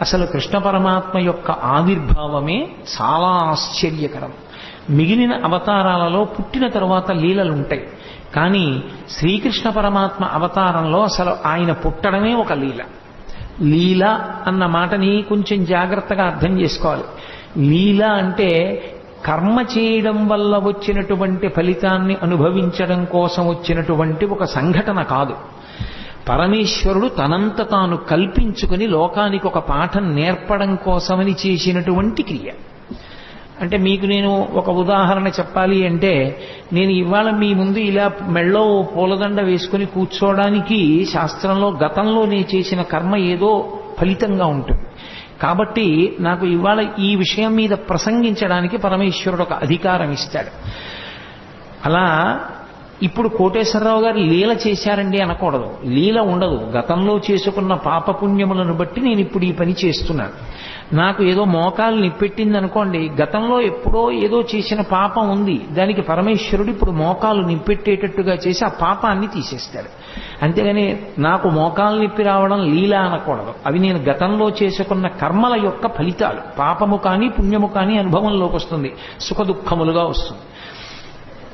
అసలు కృష్ణ పరమాత్మ యొక్క ఆవిర్భావమే చాలా ఆశ్చర్యకరం. మిగిలిన అవతారాలలో పుట్టిన తరువాత లీలలు ఉంటాయి కానీ శ్రీకృష్ణ పరమాత్మ అవతారంలో అసలు ఆయన పుట్టడమే ఒక లీల. లీల అన్న మాటని కొంచెం జాగ్రత్తగా అర్థం చేసుకోవాలి. లీల అంటే కర్మ చేయడం వల్ల వచ్చినటువంటి ఫలితాన్ని అనుభవించడం కోసం వచ్చినటువంటి ఒక సంఘటన కాదు. పరమేశ్వరుడు తనంత తాను కల్పించుకుని లోకానికి ఒక పాఠం నేర్పడం కోసమని చేసినటువంటి క్రియ. అంటే మీకు నేను ఒక ఉదాహరణ చెప్పాలి అంటే నేను ఇవాళ మీ ముందు ఇలా మెళ్ళో పూలదండ వేసుకుని కూర్చోవడానికి శాస్త్రంలో గతంలో నేను చేసిన కర్మ ఏదో ఫలితంగా ఉంటుంది. కాబట్టి నాకు ఇవాళ ఈ విషయం మీద ప్రసంగించడానికి పరమేశ్వరుడు ఒక అధికారం ఇస్తాడు. అలా ఇప్పుడు కోటేశ్వరరావు గారు లీల చేశారండి అనకూడదు. లీల ఉండదు. గతంలో చేసుకున్న పాపపుణ్యములను బట్టి నేను ఇప్పుడు ఈ పని చేస్తున్నాను. నాకు ఏదో మోకాలు నిప్పెట్టింది అనుకోండి గతంలో ఎప్పుడో ఏదో చేసిన పాపం ఉంది. దానికి పరమేశ్వరుడు ఇప్పుడు మోకాలు నిప్పెట్టేటట్టుగా చేసి ఆ పాపాన్ని తీసేస్తాడు. అంతేగాని నాకు మోకాలు నిప్పి రావడం లీల అనకూడదు. అవి నేను గతంలో చేసుకున్న కర్మల యొక్క ఫలితాలు. పాపము కానీ పుణ్యము కానీ అనుభవంలోకి వస్తుంది. సుఖ దుఃఖములుగా వస్తుంది.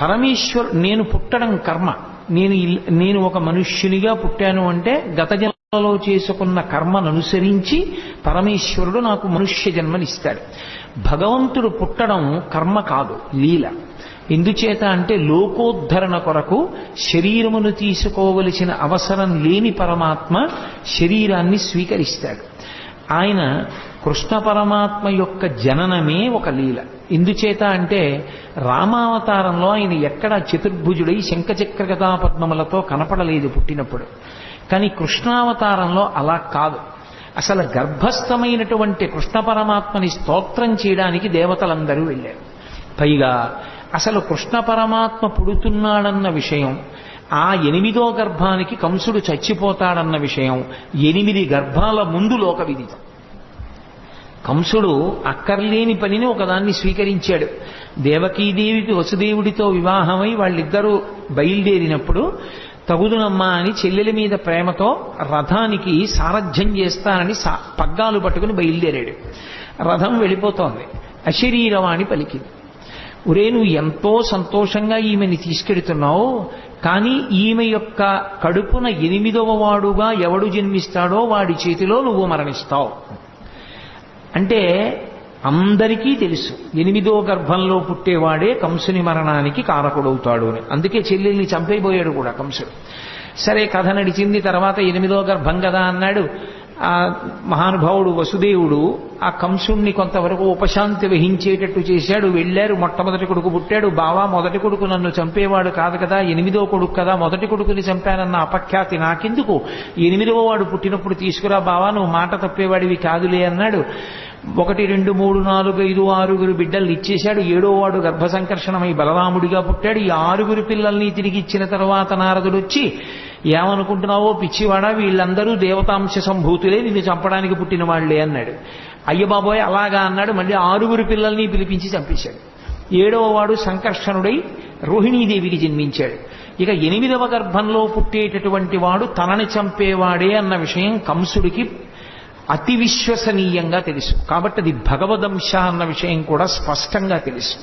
పరమేశ్వర్ నేను పుట్టడం కర్మ. నేను నేను ఒక మనుష్యునిగా పుట్టాను అంటే గత జన్మలో చేసుకున్న కర్మను అనుసరించి పరమేశ్వరుడు నాకు మనుష్య జన్మనిస్తాడు. భగవంతుడు పుట్టడం కర్మ కాదు లీల. ఎందుచేత అంటే లోకోద్ధరణ కొరకు శరీరమును తీసుకోవలసిన అవసరం లేని పరమాత్మ శరీరాన్ని స్వీకరిస్తాడు. ఆయన కృష్ణ పరమాత్మ యొక్క జననమే ఒక లీల. ఎందుచేత అంటే రామావతారంలో ఆయన ఎక్కడ చతుర్భుజుడై శంఖచక్ర పద్మములతో కనపడలేదు పుట్టినప్పుడు. కానీ కృష్ణావతారంలో అలా కాదు. అసలు గర్భస్థమైనటువంటి కృష్ణ పరమాత్మని స్తోత్రం చేయడానికి దేవతలందరూ వెళ్ళారు. పైగా అసలు కృష్ణ పరమాత్మ పుడుతున్నాడన్న విషయం ఆ ఎనిమిదో గర్భానికి కంసుడు చచ్చిపోతాడన్న విషయం ఎనిమిది గర్భాల ముందు లోక విదితం కంసుడు అక్కర్లేని పనిని ఒకదాన్ని స్వీకరించాడు. దేవకీదేవికి వసుదేవుడితో వివాహమై వాళ్ళిద్దరూ బయలుదేరినప్పుడు తగుదునమ్మా అని చెల్లెల మీద ప్రేమతో రథానికి సారథ్యం చేస్తానని సా- పగ్గాలు పట్టుకుని బయలుదేరాడు. రథం వెళ్ళిపోతోంది. అశరీరవాణి పలికింది. ఒరే నువ్వు ఎంతో సంతోషంగా ఈమెని తీసుకెడుతున్నావు. కానీ ఈమె యొక్క కడుపున ఎనిమిదవ వాడుగా ఎవడు జన్మిస్తాడో వాడి చేతిలో నువ్వు మరణిస్తావు. అంటే అందరికీ తెలుసు. ఎనిమిదో గర్భంలో పుట్టేవాడే కంసుని మరణానికి కారకుడవుతాడు అని. అందుకే చెల్లెల్ని చంపైపోయాడు కూడా కంసుడు. సరే కథ నడిచింది తర్వాత ఎనిమిదో గర్భం కదా అన్నాడు. ఆ మహానుభావుడు వసుదేవుడు ఆ కంసుణ్ణి కొంతవరకు ఉపశాంతి వహించేటట్టు చేశాడు. వెళ్ళారు మొట్టమొదటి కొడుకు పుట్టాడు. బావా మొదటి కొడుకు నన్ను చంపేవాడు కాదు కదా ఎనిమిదో కొడుకు కదా మొదటి కొడుకుని చంపానన్న అపఖ్యాతి నాకెందుకు? ఎనిమిదవ వాడు పుట్టినప్పుడు తీసుకురా బావా నువ్వు మాట తప్పేవాడివి కాదులే అన్నాడు. ఒకటి రెండు మూడు నాలుగు ఐదు ఆరుగురు బిడ్డల్ని ఇచ్చేశాడు. ఏడో వాడు గర్భ సంకర్షణమై బలరాముడిగా పుట్టాడు. ఈ ఆరుగురు పిల్లల్ని తిరిగి ఇచ్చిన తర్వాత నారదుడు వచ్చి ఏమనుకుంటున్నావో పిచ్చివాడా వీళ్ళందరూ దేవతాంశ సంభూతులే నిన్ను చంపడానికి పుట్టిన వాళ్ళే అన్నాడు. అయ్య బాబోయ్ అలాగా అన్నాడు. మళ్ళీ ఆరుగురు పిల్లల్ని పిలిపించి చంపేశాడు. ఏడవ వాడు సంకర్షణుడై రోహిణీదేవికి జన్మించాడు. ఇక ఎనిమిదవ గర్భంలో పుట్టేటటువంటి వాడు తనని చంపేవాడే అన్న విషయం కంసుడికి అతి విశ్వసనీయంగా తెలుసు. కాబట్టి అది భగవదంశ అన్న విషయం కూడా స్పష్టంగా తెలుసు.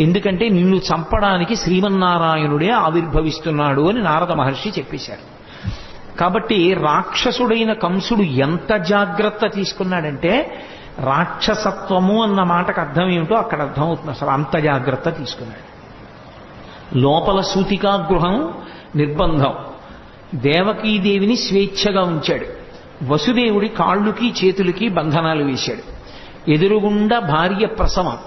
ఎందుకంటే నిన్ను చంపడానికి శ్రీమన్నారాయణుడే ఆవిర్భవిస్తున్నాడు అని నారద మహర్షి చెప్పేశారు. కాబట్టి రాక్షసుడైన కంసుడు ఎంత జాగ్రత్త తీసుకున్నాడంటే రాక్షసత్వము అన్న మాటకు అర్థం ఏమిటో అక్కడ అర్థమవుతుంది. అసలు అంత జాగ్రత్త తీసుకున్నాడు. లోపల సూతికా గృహం నిర్బంధం. దేవకీదేవిని స్వేచ్ఛగా ఉంచాడు. వసుదేవుడి కాళ్ళుకి చేతులకి బంధనాలు వేశాడు. ఎదురుగుండా భార్య ప్రసవం.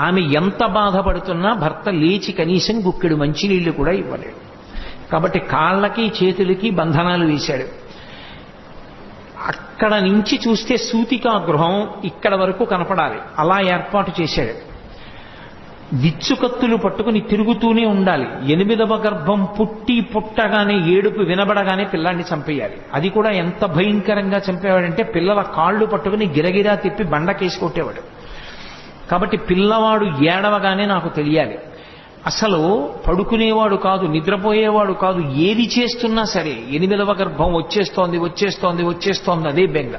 ఆమె ఎంత బాధపడుతున్నా భర్త లేచి కనీసం గుక్కెడు మంచినీళ్ళు కూడా ఇవ్వలేడు కాబట్టి కాళ్ళకి చేతులకి బంధనాలు వేశాడు. అక్కడ నుంచి చూస్తే సూతికా గృహం ఇక్కడ వరకు కనపడాలి. అలా ఏర్పాటు చేశాడు. విచ్చుకత్తులు పట్టుకుని తిరుగుతూనే ఉండాలి. ఎనిమిదవ గర్భం పుట్టి పుట్టగానే ఏడుపు వినబడగానే పిల్లాన్ని చంపేయాలి. అది కూడా ఎంత భయంకరంగా చంపేవాడంటే పిల్లల కాళ్ళు పట్టుకుని గిరగిరా తిప్పి బండకేసి కొట్టేవాడు. కాబట్టి పిల్లవాడు ఏడవగానే నాకు తెలియాలి. అసలు పడుకునేవాడు కాదు నిద్రపోయేవాడు కాదు ఏది చేస్తున్నా సరే ఎనిమిదవ గర్భం వచ్చేస్తోంది వచ్చేస్తోంది వచ్చేస్తోంది అదే బెంగ.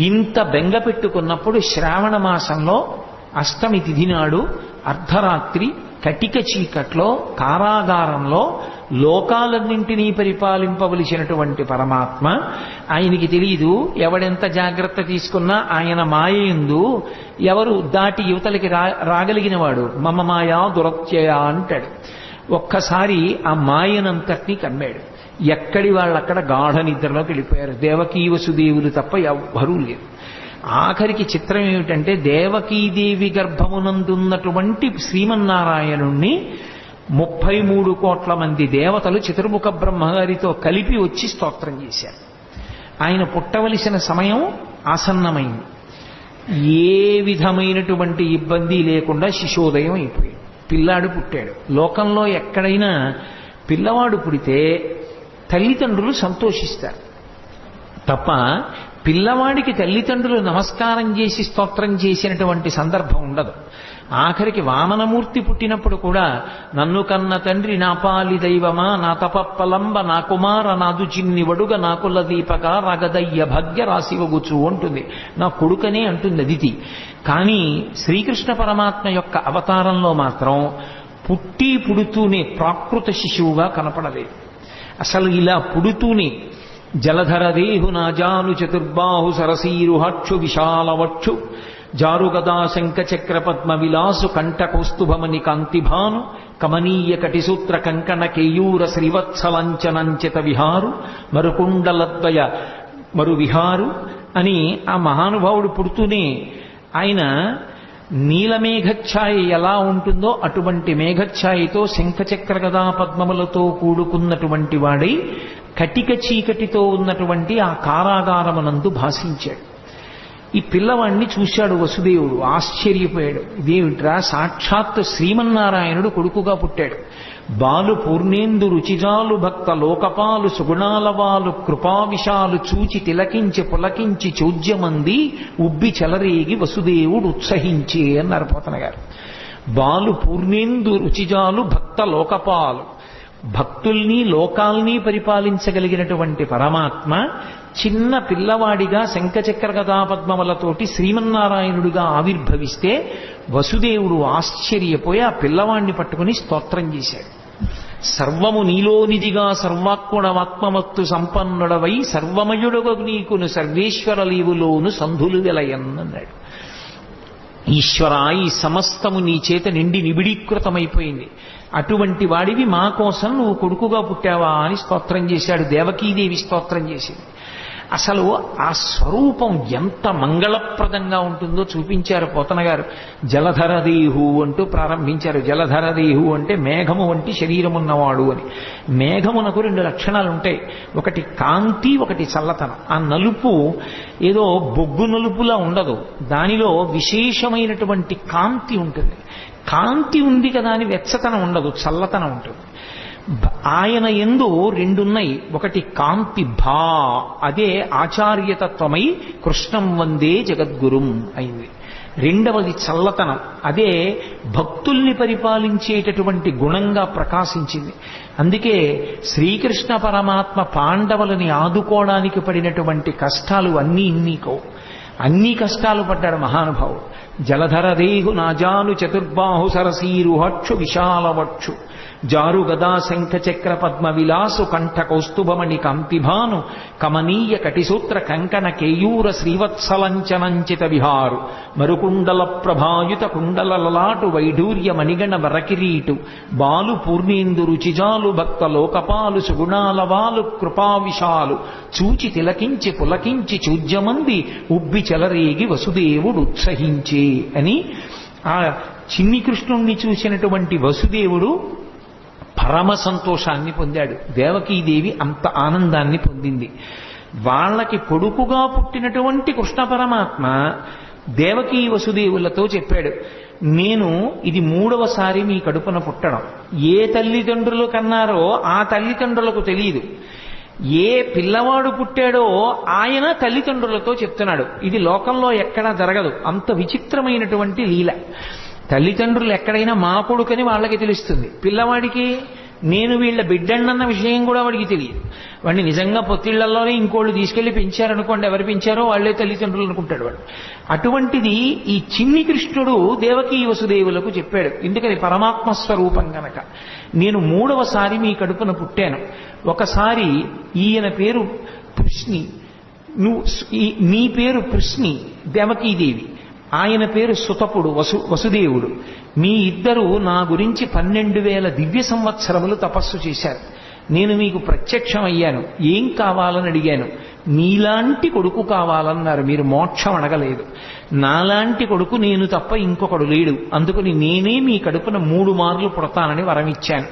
ఇంత బెంగ పెట్టుకున్నప్పుడు శ్రావణ మాసంలో అష్టమి తిథి నాడు అర్ధరాత్రి కటిక చీకట్లో కారాగారంలో లోకాలన్నింటినీ పరిపాలింపవలసినటువంటి పరమాత్మ ఆయనకి తెలియదు ఎవడెంత జాగ్రత్త తీసుకున్నా ఆయన మాయందు ఎవరు దాటి యువతలకి రా రాగలిగిన వాడు మమ మాయా దురత్యయ అంటాడు. ఒక్కసారి ఆ మాయనంతటినీ కమ్మాడు. ఎక్కడి వాళ్ళక్కడ గాఢ నిద్రలోకి వెళ్ళిపోయారు. దేవకీ వసుదేవులు తప్ప ఎవ్వరూ లేరు. ఆఖరికి చిత్రం ఏమిటంటే దేవకీదేవి గర్భమునందున్నటువంటి శ్రీమన్నారాయణుణ్ణి ముప్పై మూడు కోట్ల మంది దేవతలు చతుర్ముఖ బ్రహ్మగారితో కలిపి వచ్చి స్తోత్రం చేశారు. ఆయన పుట్టవలసిన సమయం ఆసన్నమైంది. ఏ విధమైనటువంటి ఇబ్బంది లేకుండా శిశోదయం అయిపోయింది. పిల్లాడు పుట్టాడు. లోకంలో ఎక్కడైనా పిల్లవాడు పుడితే తల్లిదండ్రులు సంతోషిస్తారు. తప్ప పిల్లవాడికి తల్లిదండ్రులు నమస్కారం చేసి స్తోత్రం చేసినటువంటి సందర్భం ఉండదు. ఆఖరికి వామనమూర్తి పుట్టినప్పుడు కూడా నన్ను కన్న తండ్రి నా పాలి దైవమా నా తపప్పలంబ నా కుమార నాదు చిన్ని వడుగ నా కుల దీపక రగదయ్య భగ్య రాశివగుచు అంటుంది. నా కొడుకనే అంటుంది అదితి. కానీ శ్రీకృష్ణ పరమాత్మ యొక్క అవతారంలో మాత్రం పుట్టి పుడుతూనే ప్రాకృత శిశువుగా కనపడలేదు. అసలు ఇలా పుడుతూనే జలధరదేహు నాజాను చతుర్బాహు సరసీరుహక్షు విశాలవక్షు జారుగదా శంఖచక్ర పద్మ విలాసు కంఠకౌస్తుభమని కాంతిభాను కమనీయ కటిసూత్ర కంకణ కేయూర శ్రీవత్సలంచనంచిత విహారు మరుకుండలద్వయ మరు విహారు అని ఆ మహానుభావుడు పుడుతూనే ఆయన నీలమేఘఛాయ ఎలా ఉంటుందో అటువంటి మేఘఛాయతో శంఖచక్ర గదా పద్మములతో కూడుకున్నటువంటి వాడై కటిక చీకటితో ఉన్నటువంటి ఆ కారాగారమునందు భాషించాడు. ఈ పిల్లవాడిని చూశాడు వసుదేవుడు ఆశ్చర్యపోయాడు. ఇదేమిట్రా? సాక్షాత్ శ్రీమన్నారాయణుడు కొడుకుగా పుట్టాడు. బాలు పూర్ణేందు రుచిజాలు భక్త లోకపాలు సుగుణాలవాలు కృపావిషాలు చూచి తిలకించి పులకించి చౌద్యమంది ఉబ్బి చెలరేగి వసుదేవుడు ఉత్సహించే అన్నారు పోతన గారు. బాలు పూర్ణేందు రుచిజాలు భక్త లోకపాలు. భక్తుల్ని లోకాల్ని పరిపాలించగలిగినటువంటి పరమాత్మ చిన్న పిల్లవాడిగా శంఖచక్ర గదాపద్మములతోటి శ్రీమన్నారాయణుడిగా ఆవిర్భవిస్తే వసుదేవుడు ఆశ్చర్యపోయి ఆ పిల్లవాడిని పట్టుకుని స్తోత్రం చేశాడు. సర్వము నీలోనిదిగా సర్వాత్మడవాత్మమత్తు సంపన్నుడవై సర్వమయుడవ నీకును సర్వేశ్వర లీవులోను సంధులు వెలయన్నన్నాడు. ఈశ్వర ఈ సమస్తము నీ చేత నిండి నిబిడీకృతమైపోయింది. అటువంటి వాడివి మా కోసం నువ్వు కొడుకుగా పుట్టావా అని స్తోత్రం చేశాడు దేవకీదేవి స్తోత్రం చేసింది. అసలు ఆ స్వరూపం ఎంత మంగళప్రదంగా ఉంటుందో చూపించారు పోతన గారు జలధరదీహు అంటూ ప్రారంభించారు. జలధరదేహు అంటే మేఘము వంటి శరీరం ఉన్నవాడు అని. మేఘమునకు రెండు లక్షణాలు ఉంటాయి ఒకటి కాంతి ఒకటి చల్లతనం. ఆ నలుపు ఏదో బొగ్గు నలుపులా ఉండదు. దానిలో విశేషమైనటువంటి కాంతి ఉంటుంది. కాంతి ఉంది కదా అని వెచ్చతనం ఉండదు చల్లతనం ఉంటుంది. ఆయన ఎందు రెండున్నాయి ఒకటి కాంతి భా. అదే ఆచార్యతత్వమై కృష్ణం వందే జగద్గురుం అయింది. రెండవది చల్లతనం. అదే భక్తుల్ని పరిపాలించేటటువంటి గుణంగా ప్రకాశించింది. అందుకే శ్రీకృష్ణ పరమాత్మ పాండవులని ఆదుకోవడానికి పడినటువంటి కష్టాలు అన్నీ ఇన్నీకో. అన్ని కష్టాలు పడ్డాడు మహానుభావుడు. జలధర దేహు నాజాను చతుర్బాహు సరసీరుహక్షు విశాలవక్షు జారు గదా శంఖ చక్ర పద్మ విలాసు కంఠ కౌస్తుభమణి కంతిభాను కమనీయ కటిసూత్ర కంకణ కేయూర శ్రీవత్సలంచనంచిత విహారు. మరుకుండల ప్రభాయుత కుండల లలాటు వైఢూర్య మణిగణ వరకిరీటు. బాలు పూర్ణేందు రుచిజాలు భక్త లోకపాలు సుగుణాలవాలు కృపావిశాలు. చూచి తిలకించి పులకించి చూజ్యమంది ఉబ్బి చెలరేగి వసుదేవుడు ఉత్సహించే అని ఆ చిన్ని కృష్ణుణ్ణి చూసినటువంటి వసుదేవుడు పరమ సంతోషాన్ని పొందాడు. దేవకీదేవి అంత ఆనందాన్ని పొందింది. వాళ్ళకి కొడుకుగా పుట్టినటువంటి కృష్ణ పరమాత్మ దేవకీ వసుదేవులతో చెప్పాడు నేను ఇది మూడవసారి మీ కడుపున పుట్టడం. ఏ తల్లిదండ్రులు కన్నారో ఆ తల్లిదండ్రులకు తెలియదు ఏ పిల్లవాడు పుట్టాడో ఆయన తల్లిదండ్రులతో చెప్తున్నాడు. ఇది లోకంలో ఎక్కడా జరగదు. అంత విచిత్రమైనటువంటి లీల. తల్లిదండ్రులు ఎక్కడైనా మా కొడుకని వాళ్ళకి తెలుస్తుంది. పిల్లవాడికి నేను వీళ్ళ బిడ్డన్నన్న విషయం కూడా వాడికి తెలియదు. వాడిని నిజంగా పొత్తిళ్ళలోనే ఇంకోళ్ళు తీసుకెళ్ళి పెంచారనుకోండి ఎవరు పెంచారో వాళ్ళే తల్లిదండ్రులు అనుకుంటాడు వాడు. అటువంటిది ఈ చిన్ని కృష్ణుడు దేవకీ వసుదేవులకు చెప్పాడు. ఎందుకని? పరమాత్మ స్వరూపం గనక. నేను మూడవసారి మీ కడుపున పుట్టాను. ఒకసారి ఈయన పేరు కృష్ణి. నువ్వు నీ పేరు కృష్ణి దేవకీదేవి. ఆయన పేరు సుతపుడు వసు వసుదేవుడు. మీ ఇద్దరు నా గురించి పన్నెండు వేల దివ్య సంవత్సరములు తపస్సు చేశారు. నేను మీకు ప్రత్యక్షం అయ్యాను. ఏం కావాలని అడిగాను? నీలాంటి కొడుకు కావాలన్నారు. మీరు మోక్షం అడగలేదు. నాలాంటి కొడుకు నేను తప్ప ఇంకొకడు లేడు. అందుకని నేనే మీ కడుపున మూడు మార్లు పుడతానని వరం ఇచ్చాను